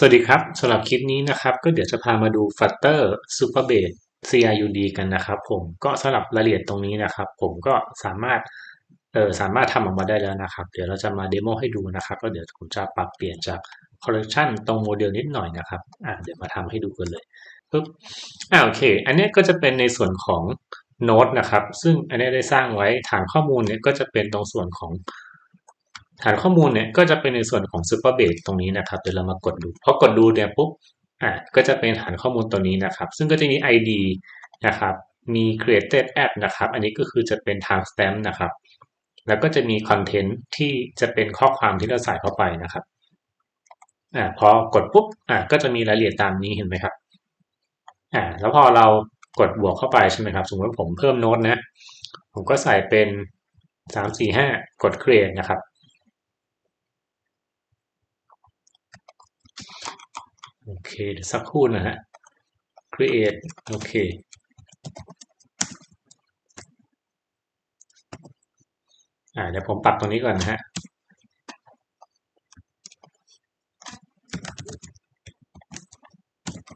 สวัสดีครับสำหรับคลิปนี้นะครับ ก็เดี๋ยวจะพามาดู Flutter Super Base CRUD กันนะครับผมก็สำหรับรายละเอียดตรงนี้นะครับ ผมก็สามารถเออสามารถทำออกมาได้แล้วนะครับ เดี๋ยวเราจะมาเดโมให้ดูนะครับ ก็เดี๋ยวผมจะปรับเปลี่ยนจาก Collection ตรงโมเดลนิดหน่อยนะครับอ่าเดี๋ยวมาทำให้ดูกันเลยปึ๊บอ่าโอเค อันนี้ก็จะเป็นในส่วนของโน้ตนะครับ ซึ่งอันนี้ได้สร้างไว้ฐานข้อมูลเนี่ยก็จะเป็นตรงส่วนของ ฐานข้อมูลเนี่ยก็จะเป็นในส่วนของ Superbase ตรงนี้นะครับเดี๋ยวเรามากดดูพอกดดูเนี่ยปุ๊บอะก็จะเป็นฐานข้อมูลตัวนี้นะครับ ซึ่งก็จะมี ID นะครับมี created app นะครับ อันนี้ก็คือจะเป็น timestamp นะครับ แล้วก็จะมี content ที่จะเป็นข้อความที่เราใส่เข้าไปนะครับอ่าพอกดปุ๊บอ่าก็จะมีรายละเอียดตามนี้เห็นไหมครับอ่าแล้วพอเรากดบวกเข้าไปใช่ไหมครับ สมมติผมเพิ่มโน้ตนะ ผมก็ใส่เป็นสามสี่ห้ากด create นะครับ โอเคเดี๋ยวสักครู่นะฮะ create โอเคอ่าเดี๋ยวผมปรับตรงนี้ก่อนนะฮะ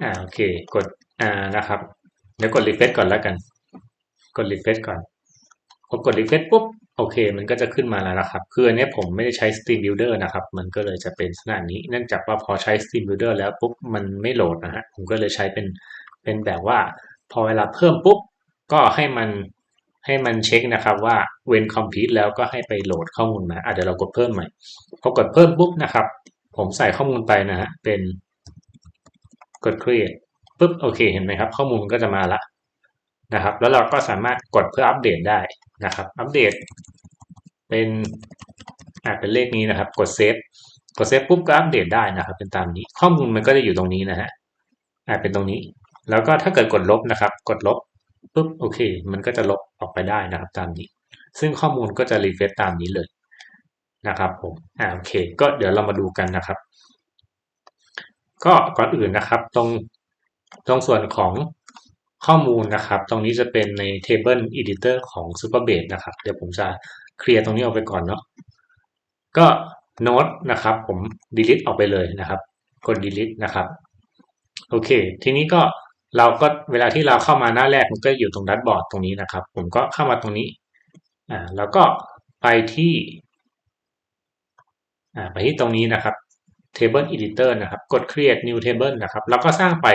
อ่าโอเค กดอ่านะครับ เดี๋ยวกด refresh ก่อนแล้วกัน กด refresh ก่อนพอกด refresh ปุ๊บ โอเค มันก็จะขึ้นมาแล้วนะครับ คืออันนี้ผมไม่ได้ใช้ Steam Builder นะครับ มันก็เลยจะเป็นขนาดนี้ เนื่องจากว่าพอใช้ Steam Builder แล้วปุ๊บ มันไม่โหลดนะฮะ ผมก็เลยใช้เป็น เป็นแบบว่า พอเวลาเพิ่มปุ๊บ ก็ให้มัน ให้มันเช็คนะครับว่า when complete แล้วก็ให้ไปโหลดข้อมูลมาอะเดี๋ยวเรากดเพิ่มใหม่ พอกดเพิ่มปุ๊บนะครับ ผมใส่ข้อมูลไปนะฮะ เป็น กด create ปุ๊บ โอเค เห็นไหมครับ ข้อมูลก็จะมาละ นะครับ แล้วเราก็สามารถกดเพื่ออัปเดตได้นะครับ อัปเดต เป็นอ่าเป็นเลขนี้นะครับ กดเซฟกดเซฟปุ๊บก็อัปเดตได้นะครับ เป็นตามนี้ ข้อมูลมันก็จะอยู่ตรงนี้นะฮะอ่าเป็นตรงนี้ แล้วก็ถ้าเกิดกดลบนะครับ กดลบปุ๊บโอเค มันก็จะลบออกไปได้นะครับ ตามนี้ ซึ่งข้อมูลก็จะรีเฟรชตามนี้เลยนะครับผมอ่าโอเค ก็เดี๋ยวเรามาดูกันนะครับ ก็ก่อนอื่นนะครับ ตรงตรงส่วนของ ข้อมูลนะครับ ตรงนี้จะเป็นใน Table Editor ของ Superbase นะครับ เดี๋ยวผมจะเคลียร์ตรงนี้ออกไปก่อนเนาะ ก็โน้ตนะครับ ผม delete ออกไปเลยนะครับ กด delete นะครับ โอเค ทีนี้ก็เราก็เวลาที่เราเข้ามาหน้าแรกมันก็อยู่ตรงดัชบอร์ดตรงนี้นะครับ ผมก็เข้ามาตรงนี้ อ่า แล้วก็ไปที่ อ่า ไปที่ตรงนี้นะครับ table editor นะครับ กด create new table นะครับ แล้วก็สร้างไป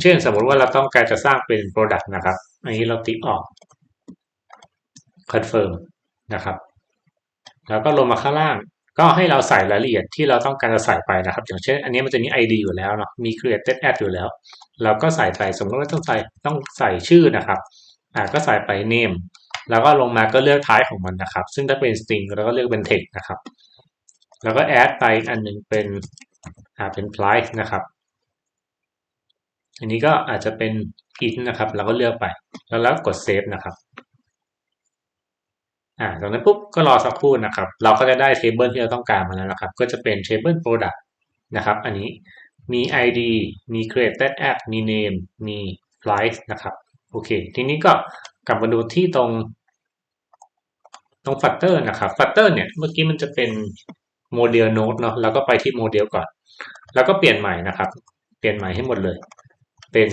เช่นสมมติว่าเราต้องการจะสร้างเป็น product นะครับ อันนี้เราติ๊กออก confirm นะครับ แล้วก็ลงมาข้างล่าง ก็ให้เราใส่รายละเอียดที่เราต้องการจะใส่ไปนะครับ อย่างเช่น อันนี้มันจะมี ID อยู่แล้วเนาะมี created ad อยู่แล้ว เราก็ใส่ไปสมมติว่าต้องใส่ต้องใส่ชื่อนะครับอ่าก็ใส่ไป name แล้วก็ลงมาก็เลือกท้ายของมันนะครับ ซึ่งถ้าเป็น string เราก็เลือกเป็น text นะครับ แล้วก็ add ไปอันหนึ่งเป็นอ่าเป็น price นะครับ อันนี้ก็อาจจะเป็น int นะครับ เราก็เลือกไป แล้วแล้วกด save นะครับอ่าตรงนั้นปุ๊บก็รอสักครู่นะครับ เราก็จะได้ table ที่เราต้องการมาแล้วนะครับ ก็จะเป็น table product นะครับ อันนี้มี id มี created app มี name มี price นะครับ โอเค ทีนี้ก็กลับมาดูที่ตรง ตรง Flutter นะครับ Flutter เนี่ย เมื่อกี้มันจะเป็นโมเดลโน้ตเนาะ แล้วก็ไปที่โมเดลก่อน แล้วก็เปลี่ยนใหม่นะครับ เปลี่ยนใหม่ให้หมดเลย เป็น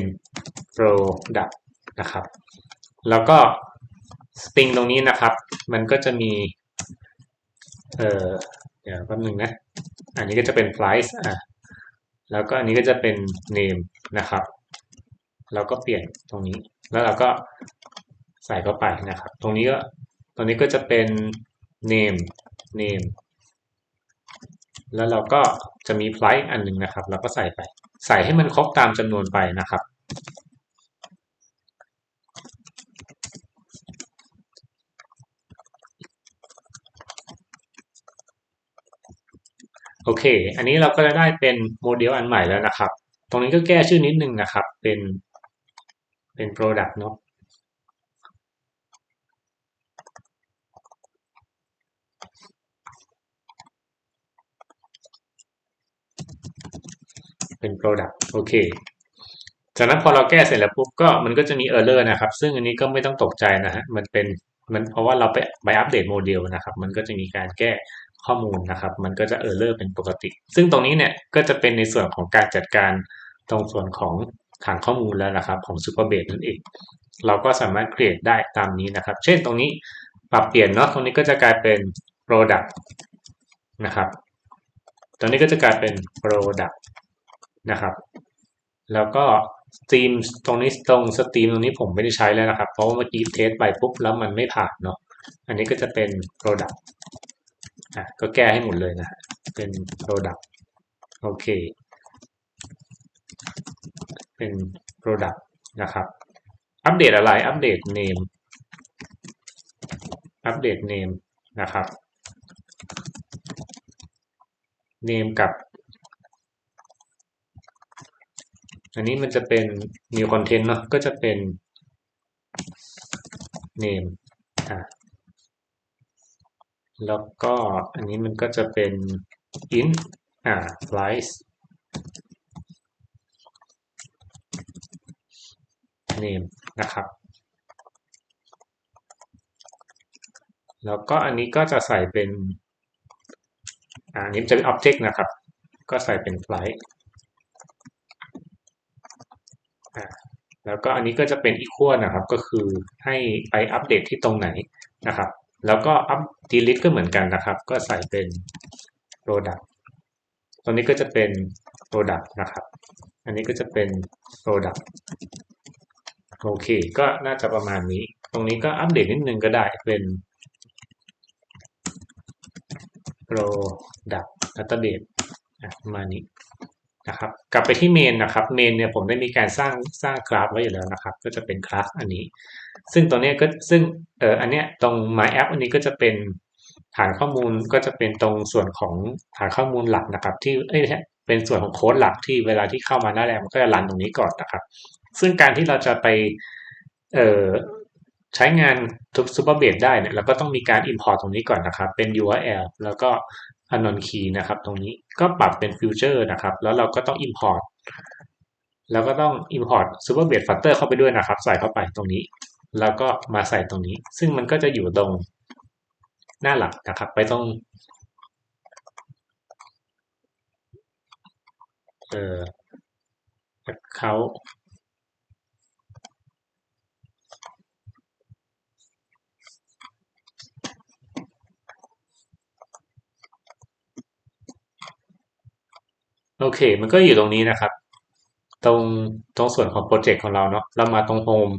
product นะครับ แล้วก็ string ตรงนี้นะครับ มันก็จะมี เอ่อ เดี๋ยวแป๊บนึงนะ อันนี้ก็จะเป็น price อะ แล้วก็อันนี้ก็จะเป็น name นะครับ แล้วก็เปลี่ยนตรงนี้ แล้วเราก็ใส่เข้าไปนะครับ ตรงนี้ก็ ตรงนี้ก็จะเป็น name name แล้วเราก็จะมี price อันหนึ่งนะครับ เราก็ใส่ไป ใส่ให้มันครบตามจำนวนไปนะครับ โอเค อันนี้เราก็จะได้เป็นโมเดลอันใหม่แล้วนะครับ ตรงนี้ก็แก้ชื่อนิดนึงนะครับ เป็นเป็น product เนาะ เป็น product โอเคจากนั้นพอเราแก้เสร็จแล้วปุ๊บก็มันก็จะมี error นะครับ ซึ่งอันนี้ก็ไม่ต้องตกใจนะฮะมันเป็นมันเพราะว่าเราไปไปอัปเดตโมเดลนะครับ มันก็จะมีการแก้ข้อมูลนะครับ มันก็จะเออร์เลอร์เป็นปกติ ซึ่งตรงนี้เนี่ยก็จะเป็นในส่วนของการจัดการตรงส่วนของฐานข้อมูลแล้วนะครับ ของ Superbase นั่นเองเราก็สามารถ create ได้ตามนี้นะครับ เช่นตรงนี้ปรับเปลี่ยนเนาะตรงนี้ก็จะกลายเป็น product นะครับ ตรงนี้ก็จะกลายเป็น product นะครับ แล้วก็ stream ตรงนี้ตรง stream ตรงนี้ผมไม่ได้ใช้แล้วนะครับ เพราะว่าเมื่อกี้เทสไปปุ๊บแล้วมันไม่ผ่านเนาะอันนี้ก็จะเป็น product อะก็แก้ให้หมดเลยนะฮะเป็น product โอเค เป็น product นะครับ อัปเดตอะไร อัปเดต name อัปเดต name นะครับ name กับ อันนี้มันจะเป็น new content เนาะก็จะเป็น name อะแล้วก็อันนี้มันก็จะเป็น in อ่า price name นะครับ แล้วก็อันนี้ก็จะใส่เป็น อ่าอันนี้จะเป็น object นะครับ ก็ใส่เป็น flight อ่า แล้วก็อันนี้ก็จะเป็น equal นะครับ ก็คือให้ไปอัปเดตที่ตรงไหนนะครับ แล้วก็อัป delete ก็เหมือนกันนะครับ ก็ใส่เป็น product ตรงนี้ก็จะเป็น product นะครับ อันนี้ก็จะเป็น product โอเค ก็น่าจะประมาณนี้ ตรงนี้ก็อัปเดตนิดนึงก็ได้เป็น product database ประมาณนี้ นะครับกลับไปที่เมนนะครับเมนเนี่ยผมได้มีการสร้างสร้างคลาสไว้อยู่แล้วนะครับ ก็จะเป็นคลาสอันนี้ ซึ่งตัวนี้ก็ซึ่งเอออันเนี้ยตรง my app อันนี้ก็จะเป็นฐานข้อมูลก็จะเป็นตรงส่วนของฐานข้อมูลหลักนะครับ ที่เอ้ยไม่ใช่เป็นส่วนของโค้ดหลักที่เวลาที่เข้ามาหน้าแรกมันก็จะรันตรงนี้ก่อนนะครับ ซึ่งการที่เราจะไปเอ่อใช้งานทุก Superbase ได้เนี่ยเราก็ต้องมีการ import ตรงนี้ก่อนนะครับ เป็น URL แล้วก็ anon key นะครับ ตรงนี้ก็ปรับเป็น future นะครับ แล้วเราก็ต้อง import แล้วก็ต้อง import Superbase Flutter เข้าไปด้วยนะครับ ใส่เข้าไปตรงนี้ แล้วก็มาใส่ตรงนี้ ซึ่งมันก็จะอยู่ตรงหน้าหลักนะครับ ไปตรงเอ่อ account โอเค มันก็อยู่ตรงนี้นะครับ ตรงตรงส่วนของโปรเจกต์ของเราเนาะเรามาตรงโฮม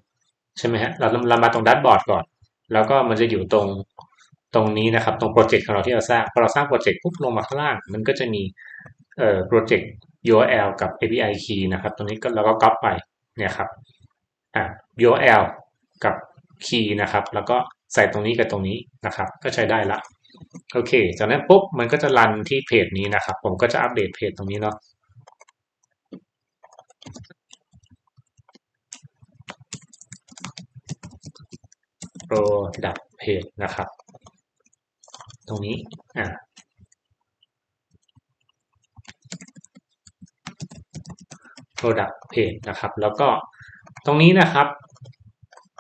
ใช่ไหมฮะเราเรามาตรงดัชบอร์ดก่อน แล้วก็มันจะอยู่ตรงตรงนี้นะครับ ตรงโปรเจกต์ของเราที่เราสร้างพอเราสร้างโปรเจกต์ปุ๊บลงมาข้างล่าง มันก็จะมีเอ่อโปรเจกต์ URL กับ API key นะครับ ตรงนี้ก็เราก็ก๊อปไปเนี่ยครับอะ URL กับ key นะครับ แล้วก็ใส่ตรงนี้กับตรงนี้นะครับ ก็ใช้ได้ละ โอเค จากนั้นปุ๊บมันก็จะรันที่เพจนี้นะครับ ผมก็จะอัปเดตเพจตรงนี้เนาะ product page นะครับ ตรงนี้อ่า product page นะครับ แล้วก็ตรงนี้นะครับ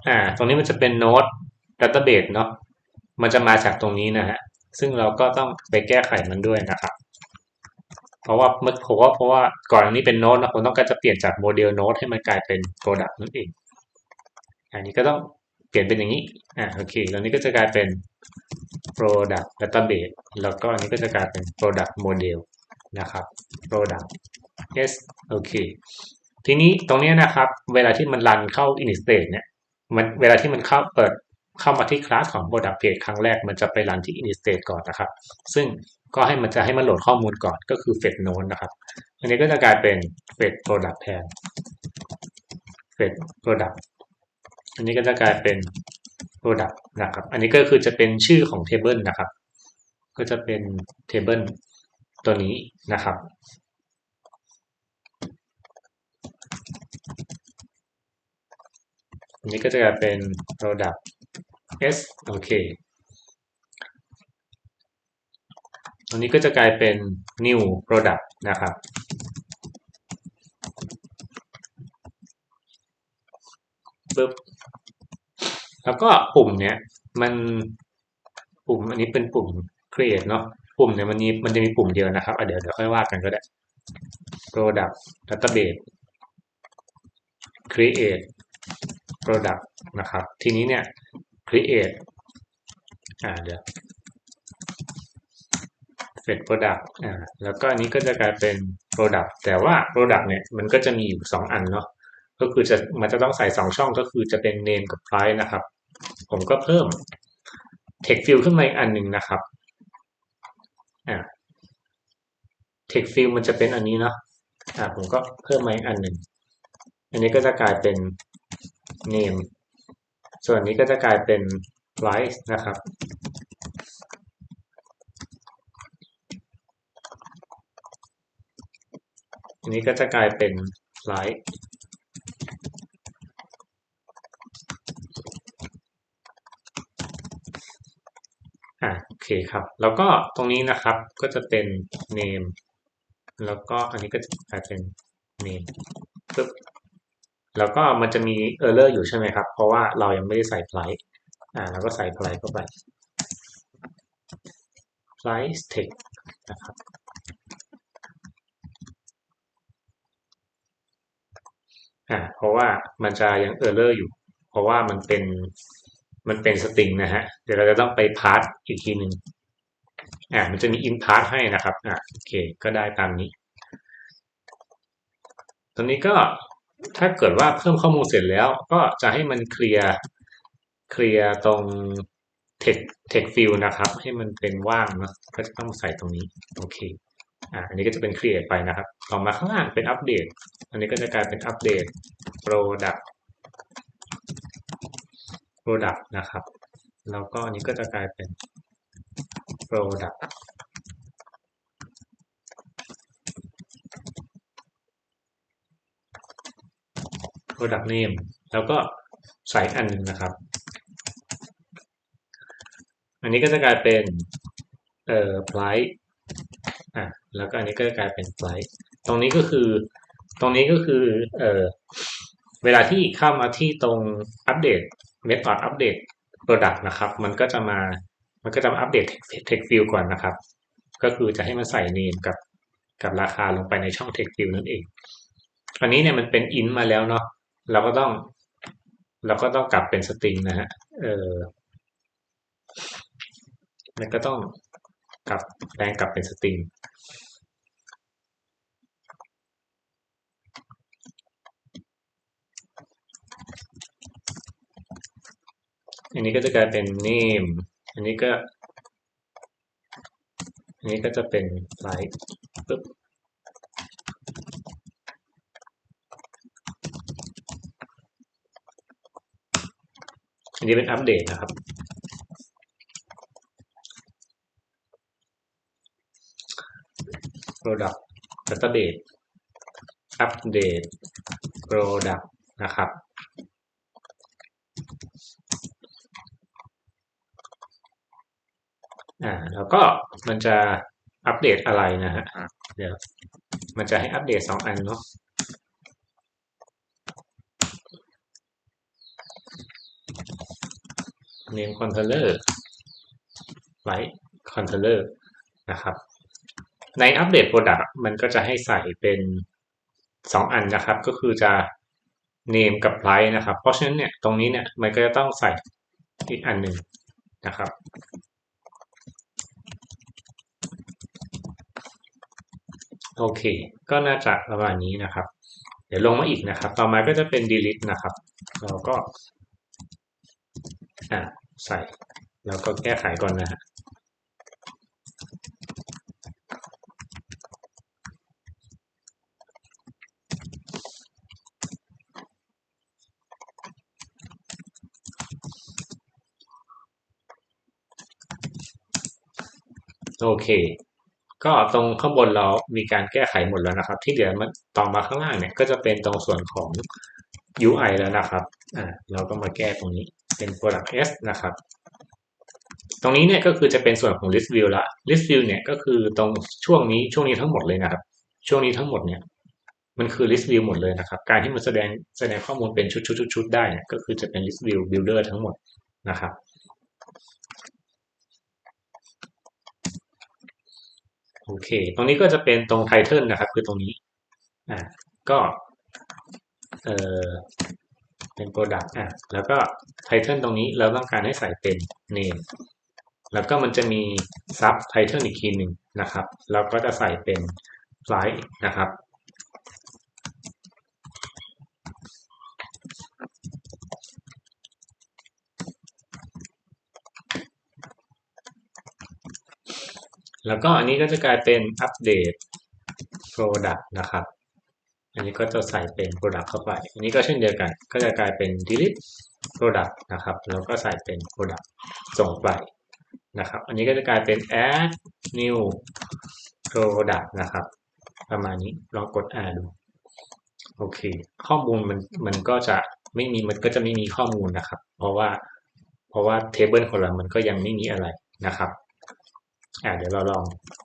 อ่าตรงนี้มันจะเป็น node database เนาะมันจะมาจากตรงนี้นะฮะ ซึ่งเราก็ต้องไปแก้ไขมันด้วยนะครับ เพราะว่าเมื่อเพราะว่าเพราะว่าก่อนอันนี้เป็นโน้ตนะผมต้องการจะเปลี่ยนจากโมเดลโน้ตให้มันกลายเป็น Product นั่นเอง อันนี้ก็ต้องเปลี่ยนเป็นอย่างนี้ อ่าโอเคแล้วนี้ก็จะกลายเป็น Product Database แล้วก็อันนี้ก็จะกลายเป็น Product Model นะครับ Product yes โอเค ทีนี้ตรงนี้นะครับ เวลาที่มันรันเข้า init state เนี่ยมันเวลาที่มันเข้าเปิด เข้ามาที่คลาสของ Product Page ครั้งแรกมันจะไปรันที่ init state ก่อนนะครับ ซึ่งก็ให้มันจะให้มันโหลดข้อมูลก่อนก็คือ f e t node นะครับ อันนี้ก็จะกลายเป็น f e t product แทน f e t product อันนี้ก็จะกลายเป็น product นะครับ อันนี้ก็คือจะเป็นชื่อของ table นะครับ ก็จะเป็น table ตัวนี้นะครับอันนี้ก็จะกลายเป็น product s โอเคอันนี้ก็จะกลายเป็น new product นะครับ ปึ๊บ แล้วก็ปุ่มเนี้ยมันปุ่มอันนี้เป็นปุ่ม create เนาะ ปุ่มเนี่ยมันมีมันจะมีปุ่มเดียวนะครับเดี๋ยวเดี๋ยวค่อยว่ากันก็ได้ product database create product นะครับ ทีนี้เนี่ย create อ่าเดี๋ยวเป็น product อ่าแล้วก็อันนี้ก็จะกลายเป็น product แต่ว่า product เนี่ยมันก็จะมีอยู่สองอันเนาะก็คือจะมันจะต้องใส่สองช่องก็คือจะเป็น name กับ price นะครับ ผมก็เพิ่ม text field ขึ้นมาอีกอันหนึ่งนะครับอ่า text field มันจะเป็นอันนี้เนาะอ่าผมก็เพิ่มมาอีกอันหนึ่งอันนี้ก็จะกลายเป็น name ส่วนนี้ก็จะกลายเป็น price นะครับ อันนี้ก็จะกลายเป็น light อ่าโอเคครับ แล้วก็ตรงนี้นะครับก็จะเป็น name แล้วก็อันนี้ก็จะกลายเป็น name ปึ๊บ แล้วก็มันจะมี error อยู่ใช่ไหมครับ เพราะว่าเรายังไม่ได้ใส่ price อ่าเราก็ใส่ price เข้าไป price text นะครับอ่าเพราะว่ามันจะยัง error อยู่ เพราะว่ามันเป็นมันเป็นสตริงนะฮะ เดี๋ยวเราจะต้องไปพาร์ทอีกทีหนึ่งอ่ามันจะมี in part ให้นะครับอ่าโอเค ก็ได้ตามนี้ตรงนี้ก็ ถ้าเกิดว่าเพิ่มข้อมูลเสร็จแล้ว ก็จะให้มันเคลียร์เคลียร์ตรง text text field นะครับ ให้มันเป็นว่างนะก็จะต้องใส่ตรงนี้ โอเคอ่าอันนี้ก็จะเป็น create ไปนะครับ ต่อมาข้างล่างเป็นอัปเดตอันนี้ก็จะกลายเป็นอัปเดต product product นะครับ แล้วก็อันนี้ก็จะกลายเป็น product product name แล้วก็ใส่อันนึงนะครับ อันนี้ก็จะกลายเป็นเอ่อ price อะแล้วก็อันนี้ก็จะกลายเป็น price ตรงนี้ก็คือตรงนี้ก็คือเอ่อเวลาที่เข้ามาที่ตรงอัปเดต method อัปเดต product นะครับ มันก็จะมามันก็จะมาอัปเดต text field ก่อนนะครับ ก็คือจะให้มันใส่ name กับกับราคาลงไปในช่อง text field นั่นเองอันนี้เนี่ยมันเป็น int มาแล้วเนาะ เราก็ต้อง เราก็ต้องกลับเป็นสตริงนะฮะ เออมันก็ต้องกลับแปลงกลับเป็นสตริงอันนี้ก็จะกลายเป็น name อันนี้ก็ อันนี้ก็จะเป็น price ปึ๊บ อันนี้เป็นอัปเดตนะครับ product database อัปเดต product นะครับอ่าแล้วก็มันจะอัปเดตอะไรนะฮะเดี๋ยวมันจะให้อัปเดตสองอันเนาะ name controller right controller นะครับ ในอัปเดต product มันก็จะให้ใส่เป็นสองอันนะครับ ก็คือจะ name กับ price นะครับ เพราะฉะนั้นเนี่ยตรงนี้เนี่ยมันก็จะต้องใส่อีกอันหนึ่งนะครับโอเค ก็น่าจะประมาณนี้นะครับ เดี๋ยวลงมาอีกนะครับ ต่อมาก็จะเป็น delete นะครับ เราก็อ่า ใส่แล้วก็แก้ไขก่อนนะฮะโอเค ก็ตรงข้างบนเรามีการแก้ไขหมดแล้วนะครับ ที่เหลือมันต่อมาข้างล่างเนี่ยก็จะเป็นตรงส่วนของ UI แล้วนะครับอ่าเราก็มาแก้ตรงนี้เป็น product s นะครับ ตรงนี้เนี่ยก็คือจะเป็นส่วนของ list view ละ list view เนี่ยก็คือตรงช่วงนี้ช่วงนี้ทั้งหมดเลยนะครับ ช่วงนี้ทั้งหมดเนี่ยมันคือ list view หมดเลยนะครับ การที่มันแสดงแสดงข้อมูลเป็นชุดๆๆได้เนี่ยก็คือจะเป็น list view builder ทั้งหมดนะครับโอเค ตรงนี้ก็จะเป็นตรงไทเทิลนะครับ คือตรงนี้ อ่า ก็ เออเป็น Product อะแล้วก็ไทเทิลตรงนี้เราต้องการให้ใส่เป็น Name แล้วก็มันจะมี Sub Title อีกทีหนึ่งนะครับแล้วก็จะใส่เป็น Flight นะครับแล้วก็อันนี้ก็จะกลายเป็นอัปเดต Product นะครับ อันนี้ก็จะใส่เป็น Product เข้าไป อันนี้ก็เช่นเดียวกัน ก็จะกลายเป็น delete Product นะครับ แล้วก็ใส่เป็น Product ส่งไปนะครับ อันนี้ก็จะกลายเป็น add new product นะครับ ประมาณนี้ ลองกดอ่านดู โอเค ข้อมูลมันมันก็จะไม่มี มันก็จะไม่มีข้อมูลนะครับ เพราะว่า เพราะว่าเทเบิลของเรามันก็ยังไม่มีอะไรนะครับ อ่าเดี๋ยวเราลอง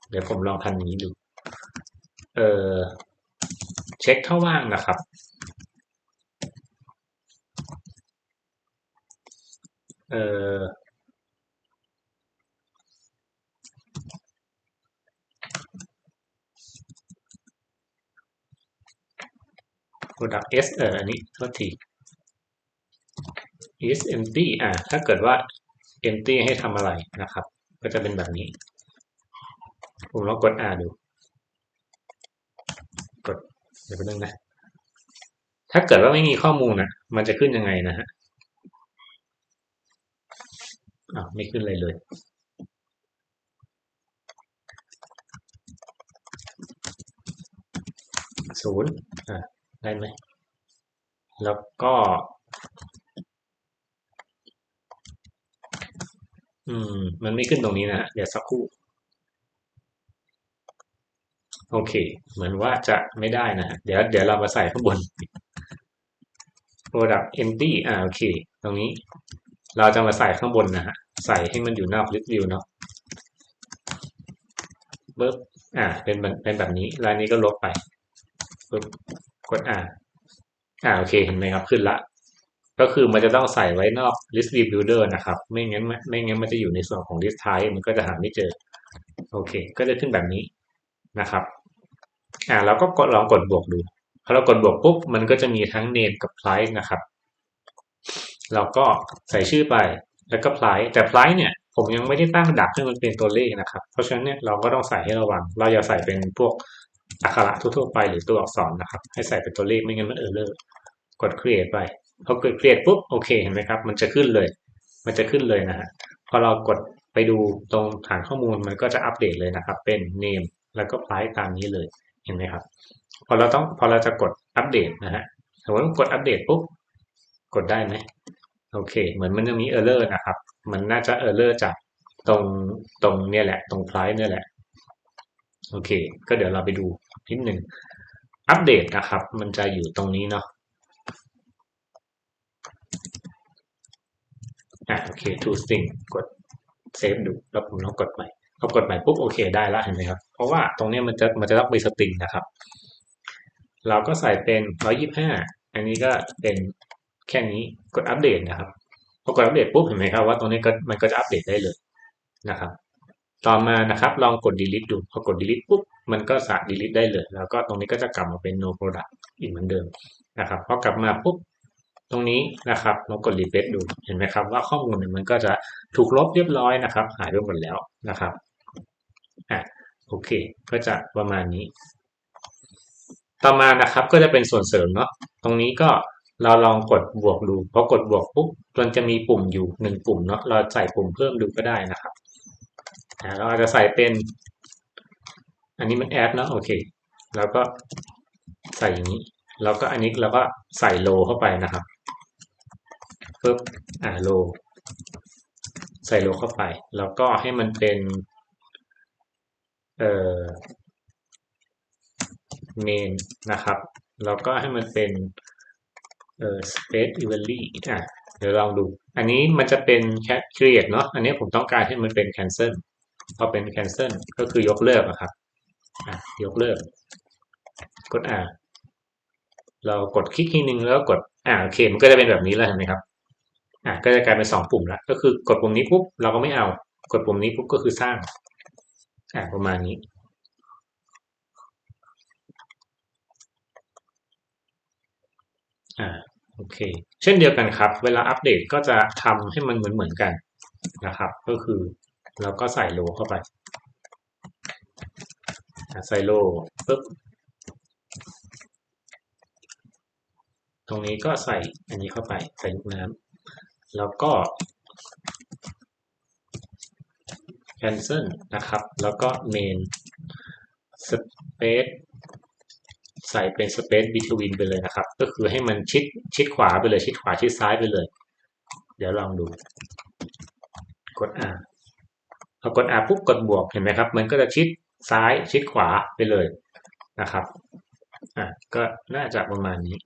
เดี๋ยวผมลองทันนี้ดู เออ ช็คถ้าว่างนะครับ เออ product s เอออันนี้โทษที is empty อ่าถ้าเกิดว่า empty ให้ทำอะไรนะครับ ก็จะเป็นแบบนี้ ผมลองกดอ่านดู เดี๋ยวไปนึงนะ ถ้าเกิดว่าไม่มีข้อมูลนะมันจะขึ้นยังไงนะฮะอ้าวไม่ขึ้นเลยเลยศูนย์อ่าได้ไหม แล้วก็ อืม มันไม่ขึ้นตรงนี้นะ เดี๋ยวสักครู่ โอเค เหมือนว่าจะไม่ได้นะ เดี๋ยวเดี๋ยวเรามาใส่ข้างบน product empty อ่าโอเค ตรงนี้ เราจะมาใส่ข้างบนนะฮะ ใส่ให้มันอยู่นอก list view เนาะปึ๊บอ่า เป็นเป็นแบบนี้ลายนี้ก็ลบไปปึ๊บกดอ่าอ่าโอเค เห็นไหมครับ ขึ้นละ ก็คือมันจะต้องใส่ไว้นอก list view builder นะครับ ไม่งั้นไม่งั้นมันจะอยู่ในส่วนของ list type มันก็จะหาไม่เจอ โอเค ก็จะขึ้นแบบนี้นะครับ อ่าแล้วก็กดลองกดบวกดูพอเรากดบวกปุ๊บมันก็จะมีทั้ง name กับ price นะครับ เราก็ใส่ชื่อไปแล้วก็ price แต่ price เนี่ยผมยังไม่ได้ตั้งดักให้มันเป็นตัวเลขนะครับ เพราะฉะนั้นเนี่ยเราก็ต้องใส่ให้ระวัง เราอย่าใส่เป็นพวกอักขระทั่วๆไปหรือตัวอักษรนะครับ ให้ใส่เป็นตัวเลขไม่งั้นมันเออเลอร์กด create ไปพอกด create ปุ๊บโอเคเห็นไหมครับ มันจะขึ้นเลย มันจะขึ้นเลยนะฮะพอเรากดไปดูตรงฐานข้อมูลมันก็จะอัปเดตเลยนะครับ เป็น name แล้วก็ price ตามนี้เลย เห็นไหมครับ พอเราต้องพอเราจะกดอัปเดตนะฮะสมมติกดอัปเดตปุ๊บกดได้ไหมโอเค เหมือนมันจะมีเออร์เลอร์นะครับ มันน่าจะเออร์เลอร์จากตรงตรงเนี่ยแหละ ตรง price เนี่ยแหละ โอเค ก็เดี๋ยวเราไปดูนิดหนึ่งอัปเดตนะครับ มันจะอยู่ตรงนี้เนาะอะโอเค to string กดเซฟดู แล้วผมลองกดใหม่ พอกดใหม่ปุ๊บโอเคได้แล้วเห็นไหมครับ เพราะว่าตรงนี้มันจะมันจะต้องเป็นสตริงนะครับ เราก็ใส่เป็นร้อยี่ห้าอันนี้ก็เป็นแค่นี้กดอัปเดตนะครับพอกดอัปเดตปุ๊บเห็นไหมครับว่าตรงนี้ก็มันก็จะอัปเดตได้เลยนะครับ ต่อมานะครับลองกด delete ดูพอกด delete ปุ๊บมันก็สามารถ delete ได้เลย แล้วก็ตรงนี้ก็จะกลับมาเป็น no product อีกเหมือนเดิมนะครับพอกลับมาปุ๊บตรงนี้นะครับลองกด refresh ดูเห็นไหมครับว่าข้อมูลมันก็จะถูกลบเรียบร้อยนะครับ หายไปหมดแล้วนะครับ อะโอเค ก็จะประมาณนี้ ต่อมานะครับก็จะเป็นส่วนเสริมเนาะตรงนี้ก็เราลองกดบวกดูพอกดบวกปุ๊บมันจะมีปุ่มอยู่หนึ่งปุ่มเนาะเราใส่ปุ่มเพิ่มดูก็ได้นะครับอ่าเราอาจจะใส่เป็น อันนี้มันแอดเนาะโอเคแล้วก็ใส่อย่างนี้ แล้วก็อันนี้เราก็ใส่โลเข้าไปนะครับปึ๊บอ่าโล ใส่โลเข้าไป แล้วก็ให้มันเป็น เอ่อ main นะครับ แล้วก็ให้มันเป็นเอ่อ space evenly อะเดี๋ยวลองดู อันนี้มันจะเป็น create เนาะ อันนี้ผมต้องการให้มันเป็น cancel พอเป็น cancel ก็คือยกเลิกนะครับอะยกเลิก กดอ่าเรากดคลิกทีนึงแล้วกดอ่าโอเคมันก็จะเป็นแบบนี้แล้วเห็นไหมครับอ่าก็จะกลายเป็นสองปุ่มแล้วก็คือกดปุ่มนี้ปุ๊บเราก็ไม่เอา กดปุ่มนี้ปุ๊บก็คือสร้าง ประมาณนี้ อ่าโอเค เช่นเดียวกันครับ เวลาอัปเดตก็จะทำให้มันเหมือนเหมือนกันนะครับ ก็คือเราก็ใส่โลเข้าไป ใส่โลปึ๊บตรงนี้ก็ใส่อันนี้เข้าไปใส่ลูกน้ำแล้วก็ cancel นะครับ แล้วก็ main space ใส่เป็น space between ไปเลยนะครับ ก็คือให้มันชิดชิดขวาไปเลย ชิดขวาชิดซ้ายไปเลย เดี๋ยวลองดู กด R พอกด R ปุ๊บกดบวกเห็นไหมครับ มันก็จะชิดซ้ายชิดขวาไปเลยนะครับ อะก็น่าจะประมาณนี้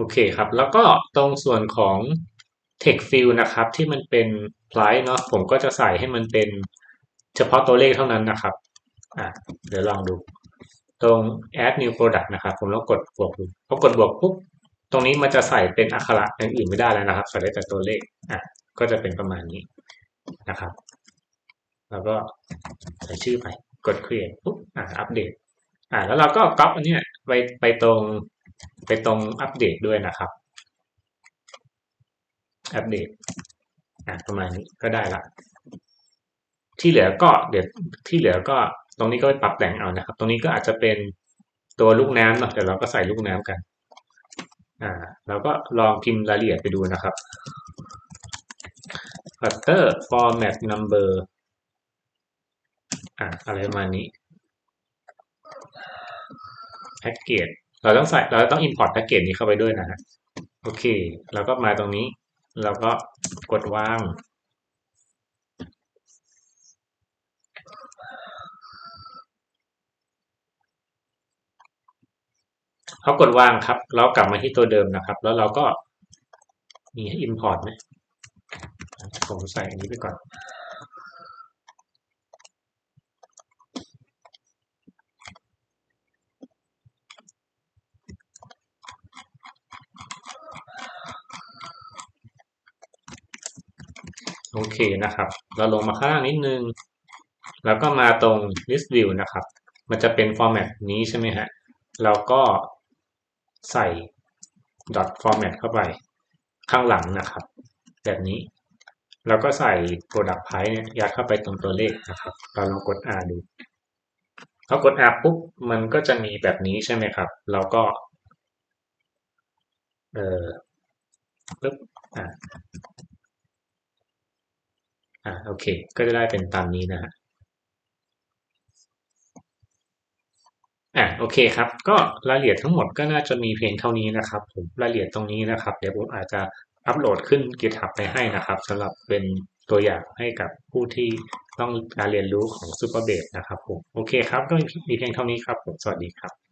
โอเคครับ แล้วก็ตรงส่วนของ text field นะครับ ที่มันเป็น price เนาะผมก็จะใส่ให้มันเป็นเฉพาะตัวเลขเท่านั้นนะครับอะเดี๋ยวลองดู ตรง add new product นะครับ ผมลองกดบวกดูพอกดบวกปุ๊บตรงนี้มันจะใส่เป็นอักขระอย่างอื่นไม่ได้แล้วนะครับ ใส่ได้แต่ตัวเลขอะก็จะเป็นประมาณนี้นะครับ แล้วก็ใส่ชื่อไปกด create ปุ๊บอะอัปเดตอะแล้วเราก็ก๊อปอันเนี้ยไปไปตรง ไปตรงอัปเดตด้วยนะครับ อัปเดตอะประมาณนี้ก็ได้ละที่เหลือก็เดี๋ยวที่เหลือก็ตรงนี้ก็ไปปรับแต่งเอานะครับ ตรงนี้ก็อาจจะเป็นตัวลูกน้ำเนาะเดี๋ยวเราก็ใส่ลูกน้ำกัน อ่าเราก็ลองพิมพ์รายละเอียดไปดูนะครับ flutter format number อ่าอะไรประมาณนี้ package เราต้องใส่เราต้อง import package นี้เข้าไปด้วยนะฮะโอเค เราก็มาตรงนี้ เราก็กดวางพอกดวางครับ เรากลับมาที่ตัวเดิมนะครับ แล้วเราก็มี import ไหมผมใส่อันนี้ไปก่อน อเคนะครับ เราลงมาข้างล่างนิดนึง แล้วก็มาตรง list view นะครับ มันจะเป็น format นี้ใช่ไหมฮะเราก็ใส่ dot format เข้าไปข้างหลังนะครับ แบบนี้แล้วก็ใส่ product price เนี่ยยัดเข้าไปตรงตัวเลขนะครับ เราลองกด R ดูพอกด R ปุ๊บมันก็จะมีแบบนี้ใช่ไหมครับ เราก็ เออปึ๊บอ่า อ่าโอเค ก็จะได้เป็นตามนี้นะฮะอะโอเคครับ ก็รายละเอียดทั้งหมดก็น่าจะมีเพียงเท่านี้นะครับผมรายละเอียดตรงนี้นะครับ เดี๋ยวผมอาจจะอัปโหลดขึ้น GitHub ไปให้นะครับสำหรับเป็นตัวอย่างให้กับผู้ที่ต้องการเรียนรู้ของ Superbase นะครับผมโอเคครับ ก็มีเพียงเท่านี้ครับผมสวัสดีครับ